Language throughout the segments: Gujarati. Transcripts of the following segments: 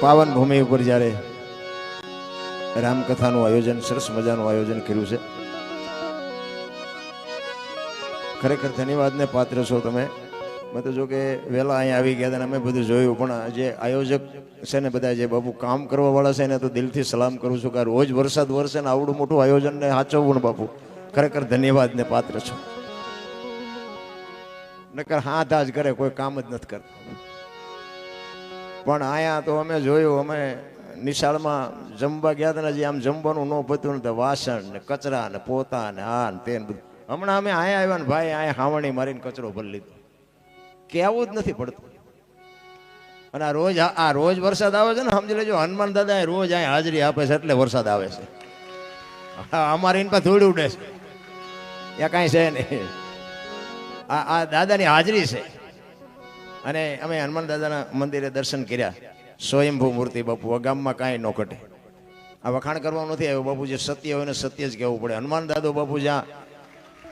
પાવન ભૂમિ ઉપર જ્યારે રામકથાનું આયોજન, સરસ મજાનું આયોજન કર્યું છે. ખરેખર ધન્યવાદને પાત્ર છો તમે. મેં તો જો કે વહેલા અહીંયા આવી ગયા અને અમે બધું જોયું, પણ જે આયોજક છે ને બધા જે બાપુ કામ કરવાવાળા છે એને તો દિલથી સલામ કરું છું કે રોજ વરસાદ વરસે ને આવડું મોટું આયોજનને સાચવવું ને બાપુ. ખરેખર ધન્યવાદને પાત્ર છો. નકર હાથ જ કરે કોઈ કામ જ નથી કરતા. પણ આયા તો અમે જોયું, અમે નિશાળમાં જમવા ગયા હતા જે આમ જમવાનું ન પતું ને વાસણ ને કચરા ને પોતા ને આ ને તે બધું. હમણાં અમે આયા આવ્યા ને ભાઈ અહીંયા હાવણી મારીને કચરો ભરી લીધો. કહેવું જ નથી પડતું. અને આ રોજ આ રોજ વરસાદ આવે છે ને, સમજી લેજો, હનુમાન દાદા રોજ અહીંયા હાજરી આપે છે એટલે વરસાદ આવે છે. અમારે એની પાસે ધૂળ ઉડે છે. ત્યાં કાંઈ છે નહીં. આ આ દાદાની હાજરી છે. અને અમે હનુમાન દાદાના મંદિરે દર્શન કર્યા. સ્વયંભૂ મૂર્તિ બાપુ, આ ગામમાં કાંઈ ન ઘટે. આ વખાણ કરવાનું નથી આવ્યો બાપુ, જે સત્ય હોય ને સત્ય જ કહેવું પડે. હનુમાન દાદો બાપુ જ્યાં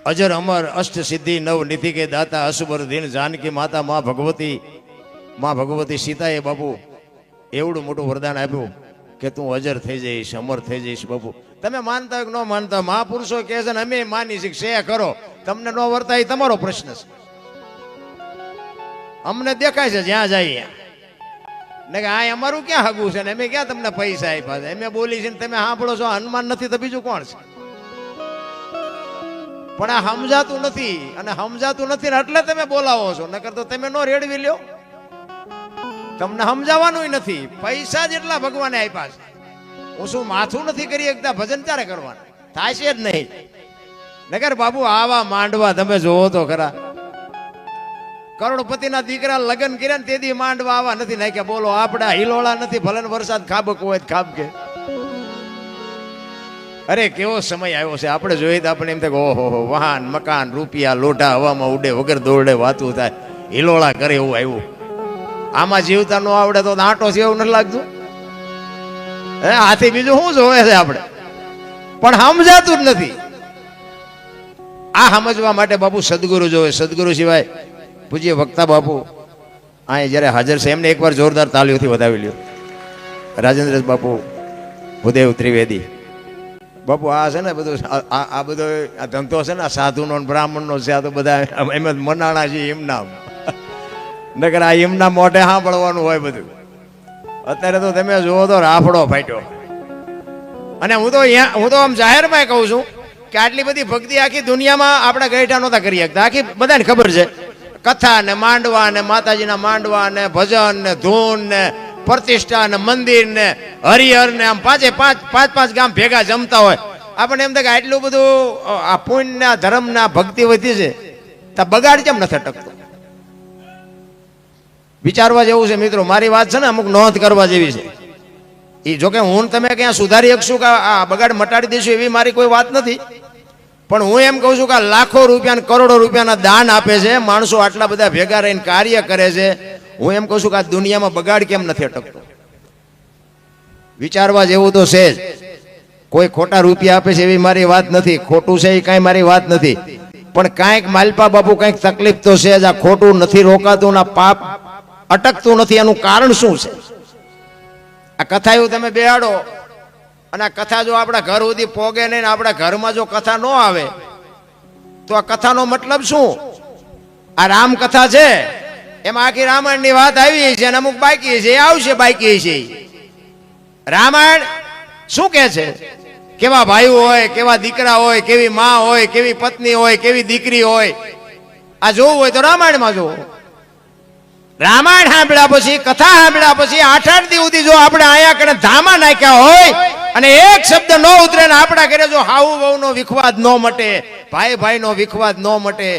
અજર, અમર, અષ્ટ સિદ્ધિ, નવ નિધિ કે દાતા, અસુબર દિન, જાનકી માતા, મા ભગવતી મા ભગવતી સીતાએ બાપુ એવડું મોટું વરદાન આપ્યું કે તું અજર થઈ જઈશ, અમર થઈ જઈશ બાપુ. તમે માનતા કે ન માનતા, મહાપુરુષો કહે છે ને, અમે માની શે કરો. તમને ન વર્તાય તમારો પ્રશ્ન છે. અમને દેખાય છે, જ્યાં ત્યાં ને કે આ અમારું ક્યાં હગું છે? ને અમે ક્યાં તમને પૈસા આપ્યા છે? અમે બોલી છે ને, તમે સાંભળો છો, હનુમાન નથી તો બીજું કોણ છે? પણ આ સમજાતું નથી, અને સમજાતું નથી ને એટલે તમે બોલાવો છો, નકર તો તમે નો રેડવી લ્યો. તમને સમજાવવાનું નથી, પૈસા જેટલા ભગવાને આપ્યા છે. હું શું માથું નથી કરી એકદા ભજન ત્યારે કરવાનું? થાય છે જ નહીં. નગર બાબુ આવા માંડવા તમે જોવો તો ખરા. કરોડપતિના દીકરા લગ્ન કર્યા ને તેથી માંડવા આવા નથી નાખ્યા. બોલો આપડા હિલોળા નથી, ભલે વરસાદ ખાબક હોય ખાબકે. અરે, કેવો સમય આવ્યો છે? આપણે જોઈએ તો આપણે એમ થાય ઓહો, હો, વાહન, મકાન, રૂપિયા, લોઢા, હવામાં ઉડે, વગર દોડે વાતું થાય. હિલોળા કરે એવું આવ્યું. આમાં જીવતા ન આવડે તો આંટો છે એવું નથી લાગતું. હે, આથી બીજું શું જોવે છે આપણે? પણ સમજાતું જ નથી. આ સમજવા માટે બાપુ સદગુરુ જોવે. સદગુરુ સિવાય પૂજ્ય વક્તા બાપુ અહીં જ્યારે હાજર છે, એમને એકવાર જોરદાર તાલીઓથી વધાવી લ્યો. રાજેન્દ્ર બાપુ, ભૂદેવ ત્રિવેદી. બાપુ, આ છે ને બધું, આ, આ- આ બધો આ ધંધો છે ને, આ સાધુનો બ્રાહ્મણનો છે, આ તો બધા એમ જ મનાણા છે એમના નગર આ એમના મોઢે સાંભળવાનું હોય બધું. અત્યારે તો તમે જુઓ તો રાફડો ફાટ્યો. અને હું તો હું તો આમ જાહેરમાં કહું છું કે આટલી બધી ભક્તિ આખી દુનિયામાં આપણે ગઈઠા નહોતા કરી શકતા. આખી બધાને ખબર છે. કથા ને માંડવા ને માતાજીના માંડવા ને ભજન ને ધૂન ને પ્રતિષ્ઠા ને મંદિર ને હરિહર ને આમ પાંચે પાંચ પાંચ પાંચ ગામ ભેગા જમતા હોય. આપણને એમ થાય કે આટલું બધું આ પુણ્યના, ધર્મના ભક્તિ વધી છે, તો બગાડ કેમ નથી અટકતો? વિચારવા જેવું છે મિત્રો, મારી વાત છે ને અમુક નોંધ કરવા જેવી છે. એ જોકે હું તમે ક્યાં સુધારી શકશું કે આ બગાડ મટાડી દઈશું એવી મારી કોઈ વાત નથી. પણ હું એમ કહું છું કે લાખો રૂપિયા કરોડો રૂપિયાના દાન આપે છે, માણસો આટલા બધા ભેગા રહીને કાર્ય કરે છે. હું એમ કહું છું કે આ દુનિયામાં બગાડ કેમ નથી અટકતો? વિચારવા જેવું તો છે જ. કોઈ ખોટા રૂપિયા આપે છે એવી મારી વાત નથી. ખોટું છે એ કાંઈ મારી વાત નથી. પણ કાંઈક માલપા બાપુ કાંઈક તકલીફ તો છે જ. આ ખોટું નથી રોકાતું ના પાપ અટકતું નથી. એનું કારણ શું છે? આ કથા એવું તમે બેહાડો. અને આ કથા જો આપણા ઘર સુધી પોગે નહીં આપણા ઘરમાં જો કથા ન આવે, તો આ કથાનો મતલબ શું? આ રામ કથા છે. એમાં આખી રામાયણની વાત આવી છે અને અમુક બાકી છે. એ આવશે બાકી છે. રામાયણ શું કે છે? કેવા ભાઈઓ હોય, કેવા દીકરા હોય, કેવી માં હોય, કેવી પત્ની હોય, કેવી દીકરી હોય. આ જોવું હોય તો રામાયણમાં જોવું. રામાયણ સાંભળ્યા પછી, કથા સાંભળ્યા પછી આઠ આઠ દી સુધી જો આપણે અહીંયા કણે ધામા નાખ્યા હોય અને એક શબ્દ ન ઉતરે ને આપણા ઘરે જો હાઉ વહુનો વિખવાદ ન મટે, ભાઈ ભાઈનો વિખવાદ ન મટે,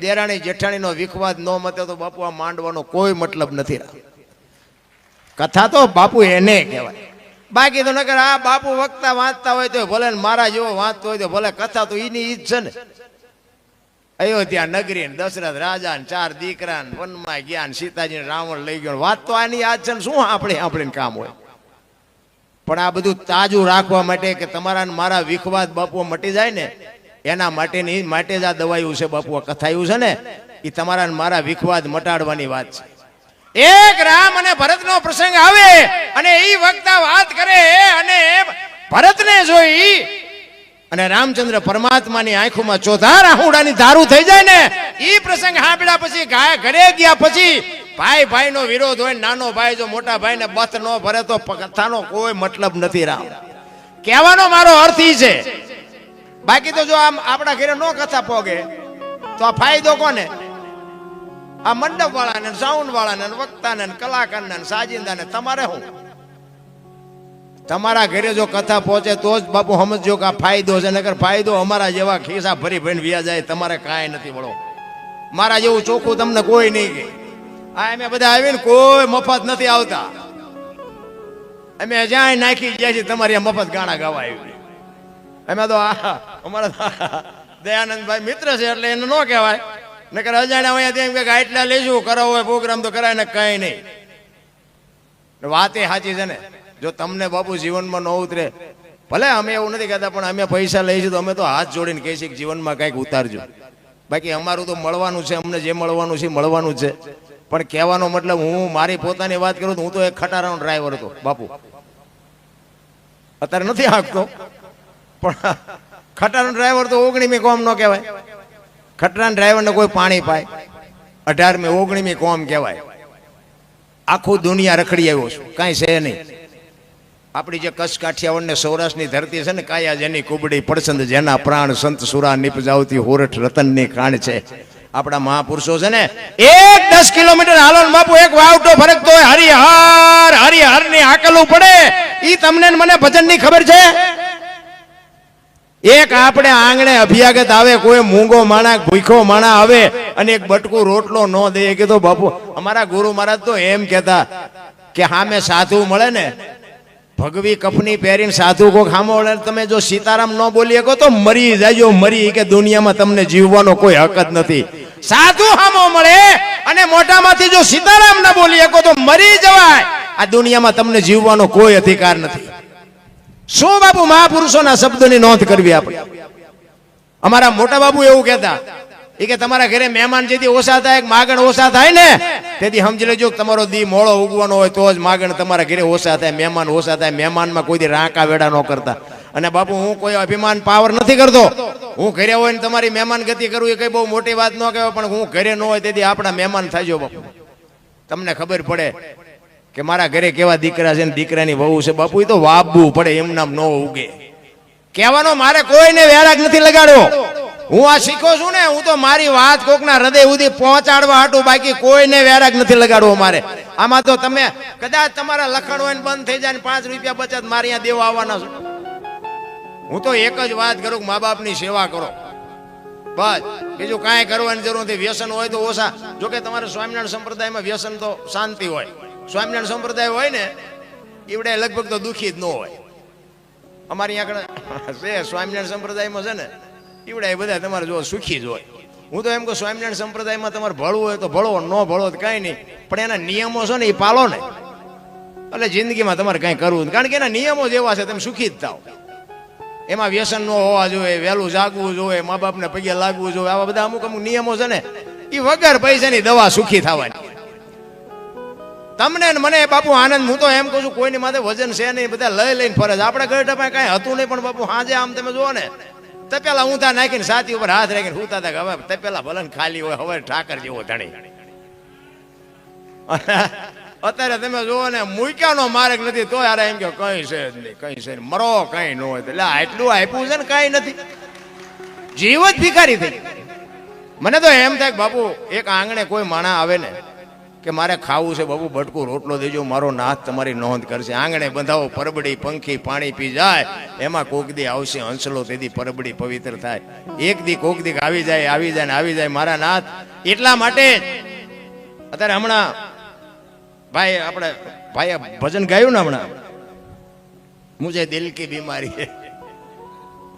દેરાણી જેઠાણીનો વિખવાદ ન મટે, તો બાપુ આ માંડવાનો કોઈ મતલબ નથી કથા તો બાપુ એને કહેવાય. બાકી તો નકર આ બાપુ વક્તા વાંચતા હોય તો ભલે મારા જેવો વાંચતો હોય તો ભલે કથા તો એની ઈજ છે ને. અયોધ્યા નગરી દશરથ રાજા ને ચાર દીકરા વનમાં ગયા ને સીતાજી રાવણ લઈ ગયો વાત તો આની યાદ છે ને શું આપણે આપણે કામ હોય. પણ આ બધું તાજું રાખવા માટે કે તમારા મારા વિખવાદ બાપુ મટી જાય ને, એના માટેની, માટે જ આ દવાયું છે બાપુ કથાયું છે ને એ તમારા મારા વિખવાદ મટાડવાની વાત છે. એક રામ અને ભરતનો પ્રસંગ આવે અને એ વક્તા વાત કરે અને ભરતને જોઈ અને રામચંદ્ર પરમાત્માની આંખોમાં ચોધાર રાહુડાની ધારું થઈ જાય ને એ પ્રસંગ સાંભળ્યા પછી ઘરે ગયા પછી ભાઈ ભાઈ નો વિરોધ હોય નાનો ભાઈ જો મોટા ભાઈ ને બથ ન ભરે તો કથાનો કોઈ મતલબ નથી રામ. કહેવાનો મારો અર્થ છે. બાકી તો જો આમ આપણા ઘરે નો કથા પોગે, તો આ ફાયદો કોને? આ મંડપ વાળાને સાઉન્ડ વાળાને વક્તાને, કલાકારને, સાજિંદાને, તમારે શું? તમારા ઘરે જો કથા પહોંચે તો જ બાપુ સમજો કે આ ફાયદો છે, નકર ફાયદો અમારા જેવા ખિસ્સા ભરી ભરીને વ્યા જાય, તમારે કાંઈ નથી વળો. મારા જેવું ચોખ્ખું તમને કોઈ નહીં કે આ અમે બધા આવીને કોઈ મફત નથી આવતા. અમે જાય નાખી ગયા છે તમારી મફત ગાણા ગાવા આવી અમે તો અમારા દયાનંદભાઈ મિત્ર છે, એટલે એને ન કહેવાય. નકર અજાણ્યા અહીંયા તેમ કે આટલા લેશું કરો હોય પ્રોગ્રામ તો કરાય ને કઈ નહીં. વાત એ સાચી છે ને. જો તમને બાપુ જીવનમાં ન ઉતરે, ભલે અમે એવું નથી કહેતા, પણ અમે પૈસા લઈશું તો અમે તો હાથ જોડીને કહીએ છીએ જીવનમાં કંઈક ઉતારજો. બાકી અમારું તો મળવાનું છે, અમને જે મળવાનું છે મળવાનું છે. પણ કહેવાનો મતલબ હું મારી પોતાની વાત કરું તો હું તો એક ખટારાનો ડ્રાઈવર હતો, બાપુ. અત્યારે નથી હાંકતો. પણ ખટારાનો ડ્રાઈવર તો ઓગણીમી કોમ ન કહેવાય. ખટરાના ડ્રાઈવરને કોઈ પાણી પાય. અઢારમી ઓગણીમી કોમ કહેવાય. આખું દુનિયા રખડી આવ્યો છું. કાંઈ છે નહીં. આપણી જે કચ્છ કાઠિયાવાડ ને સૌરાષ્ટ્રની ધરતી છે ને, કાયા જેની કુબડી પડસંદ જેના પ્રાણ સંત સુરા નિપજાવતી હોરઠ રતનની ખાણ છે. આપણા મહાપુરુષો છે ને, એક દસ કિલોમીટર હાલો બાપુ, એક વાવટો ફરકતો હોય, હરિહર હરિહરની આકલું પડે ઈ તમને મને ભજનની ખબર છે? એક આપણે આંગણે અભ્યાગત આવે, કોઈ મૂંગો માણા, ભૂખો માણા આવે અને એક બટકું રોટલો ન દે. કે તો બાપુ, અમારા ગુરુ મહારાજ તો એમ કહેતા કે હામે સાધુ મળે ને, ભગવી કફની પહેરીને સાધુ કોક હામો તમે જો સીતારામ ન બોલી શકો તો મરી જાયજો મરી કે દુનિયામાં તમને જીવવાનો કોઈ હક જ નથી. સાધુ હામો મળે અને મોટામાંથી જો સીતારામ ના બોલી શકો તો મરી જવાય. આ દુનિયામાં તમને જીવવાનો કોઈ અધિકાર નથી. શું બાપુ મહાપુરુષોના શબ્દોની નોંધ કરવી આપણે? અમારા મોટા બાબુ એવું કહેતા એ કે તમારા ઘરે મહેમાન જેથી ઓછા થાય, માગણ ઓછા થાય ને, તેથી સમજી લેજો તમારો દી મોળો ઉગવાનો હોય તો જ માગણ તમારા ઘરે ઓછા થાય, મહેમાન ઓછા થાય, મહેમાનમાં કોઈ દી રાંકા વેડા ન કરતા. અને બાપુ, હું કોઈ અભિમાન, પાવર નથી કરતો. હું ઘરે હોય ને તમારી મહેમાન ગતિ કરું, એ કઈ બહુ મોટી વાત ન કહેવાય, પણ હું ઘરે ન હોય તેથી આપણા મહેમાન થાય બાપુ. તમને ખબર પડે કે મારા ઘરે કેવા દીકરા છે ને દીકરાની વહુ છે. બાપુ, એ તો વાપવું પડે, એમ નામ ન ઉગે. કહેવાનો મારે કોઈને વેરાગ નથી લગાડવો. હું આ શીખો છું ને, હું તો મારી વાત કોકના હૃદય સુધી પહોંચાડવા હાટું બાકી કોઈને વેરાગ નથી લગાડવો મારે. આમાં તો તમે, કદાચ તમારા લખણ હોય બંધ થઈ જાય ને પાંચ રૂપિયા બચત મારે અહીંયા દેવા આવવાના છો. હું તો એક જ વાત કરું મા બાપની સેવા કરો. બસ. બીજું કાંઈ કરવાની જરૂર નથી. વ્યસન હોય તો ઓછા. જોકે તમારે સ્વામિનારાયણ સંપ્રદાયમાં વ્યસન તો શાંતિ હોય. સ્વામિનારાયણ સંપ્રદાય હોય ને એવડે લગભગ તો દુઃખી જ ન હોય. અમારી આગળ છે, સ્વામિનારાયણ સંપ્રદાયમાં છે ને એવડે બધા તમારે જો સુખી જ હોય. હું તો એમ કહું, સ્વામિનારાયણ સંપ્રદાયમાં તમારે ભળવું હોય તો ભળો, ન ભળો તો કાંઈ નહીં. પણ એના નિયમો છે ને એ પાલો ને. એટલે જિંદગીમાં તમારે કાંઈ કરવું. કારણ કે એના નિયમો જ એવા છે, તમે સુખી જ થાવ. એમાં વ્યસન ન હોવા જોઈએ, વહેલું જાગવું જોઈએ, મા બાપને પગે લાગવું જોઈએ, આવા બધા અમુક અમુક નિયમો છે ને એ વગર પૈસાની દવા સુખી થવાની. તમને મને બાપુ આનંદ, હું તો એમ કહું છું, કોઈની માથે વજન છે નહીં, બધા લઈ લઈને ફરે છે. આપણે ઘર ટપાય કાંઈ હતું નહીં, પણ બાપુ હાજે આમ તમે જુઓ ને, તે પેલા ઊંધા નાખીને સાથી ઉપર હાથ રાખીને હુતા હતા હવે તે પેલા ભલન ખાલી હોય, હવે ઠાકર જેવો ધણી. અત્યારે તમે જુઓ ને, મૂક્યાનો માર્ગ નથી તો યાર એમ કે કઈ છે જ નહીં, કઈ છે. મરો, કઈ ન હોય એટલે આટલું આપ્યું છે ને, કઈ નથી. જીવ જ ભિખારી થઈ મને તો એમ થાય બાપુ, એક આંગણે કોઈ માણા આવે ને, કે મારે ખાવું છે, બાપુ, ભટકું રોટલો દેજો, મારો નાથ તમારી નોંધ કરશે. આંગણે બંધાવો, પરબડી, પંખી, પાણી પી જાય, એમાં કોક દી આવશે, હંસલો તેથી પરબડી પવિત્ર થાય. એક દી કોક દી આવી જાય આવી જાય ને, આવી જાય મારા નાથ. એટલા માટે અત્યારે હમણાં ભાઈ, આપણે ભાઈ ભજન ગાયું ને હમણાં? મુજે દિલ કી બીમારી હે.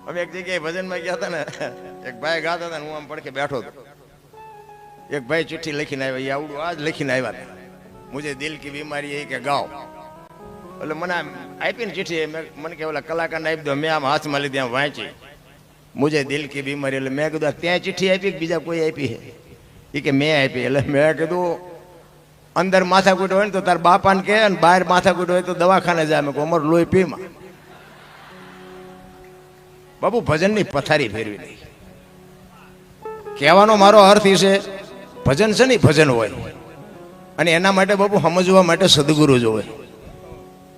અમે એક જગ્યાએ ભજનમાં ગયા હતા ને, એક ભાઈ ગાતા હતા ને, હું આમ પડખે બેઠો હતો. એક ભાઈ ચિઠ્ઠી લખીને આવ્યા એ આવડું આજ લખીને આવ્યા હતા. મુજે દિલ કી બીમારી એ કે ગાઓ એટલે મને આપી ને ચિઠ્ઠી મને કે ઓલા કલાકારને આપી દો, મેં આમ હાથમાં લીધી, આમ વાંચી. મુજે દિલ કી બીમારી, એટલે મેં કીધું ત્યાં ચિઠ્ઠી આપી કે બીજા કોઈ આપી હે? એ કે મેં આપી, એટલે મેં કીધું અંદર માથાકૂટ હોય ને તો તારા બાપાને કહે અને બહાર માથાકૂટ હોય તો દવાખાને જાય. અમે અમારું લોહી પીમાં બાબુ ભજનની પથારી ફેરવી નહીં કહેવાનો મારો અર્થ એ છે, ભજન છે ને ભજન હોય. અને એના માટે બાપુ સમજવા માટે સદગુરુ હોય.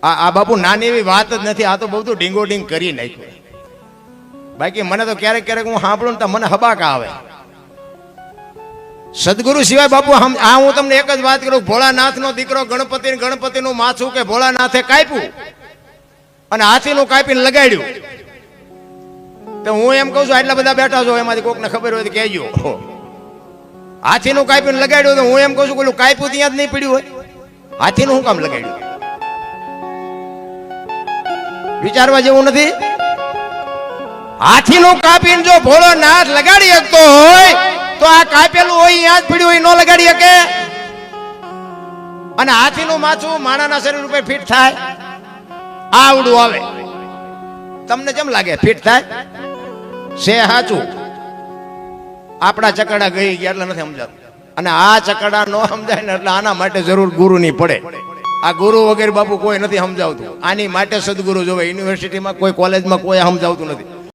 આ આ બાપુ નાની એવી વાત જ નથી, આ તો બહુ તો ડીંગો ડીંગ કરી નાખ્યું. બાકી મને તો ક્યારેક ક્યારેક હું સાંભળું ને તો મને હબાકા આવે. સદગુરુ સિવાય બાપુ આ હું તમને એક જ વાત કરું, ભોળાનાથનો દીકરો ગણપતિ ગણપતિનું માથું કે ભોળાનાથે કાપ્યું અને હાથીનું કાપીને લગાડ્યું. તો હું એમ કહું છું, આટલા બધા બેઠા છો, એમાંથી કોકને ખબર હોય તો કહેજો. હાથીનું કાપીને લગાડ્યું તો હું એમ કહું છું, પેલું કાપ્યું ત્યાં જ નહીં પડ્યું હોય. હાથીનું શું કામ લગાડ્યું? વિચારવા જેવું નથી? હાથીનું કાપીને જો ભોળોનાથ લગાડી શકતો હોય તો આ કાપેલું હોય અહીંયા જ પડ્યું હોય ન લગાડી શકે. અને હાથીનું માથું માણાના શરીર ઉપર ફિટ થાય. આવડું આવે. તમને કેમ લાગે? ફિટ થાય? છે સાચું આપણા ચકડા ગઈ ગયા એટલે નથી સમજાતું. અને આ ચકડા ન સમજાય ને એટલે આના માટે જરૂર ગુરુની પડે. આ ગુરુ વગેરે બાપુ કોઈ નથી સમજાવતું. આની માટે સદગુરુ જોવે. યુનિવર્સિટીમાં કોઈ કોલેજમાં કોઈ સમજાવતું નથી.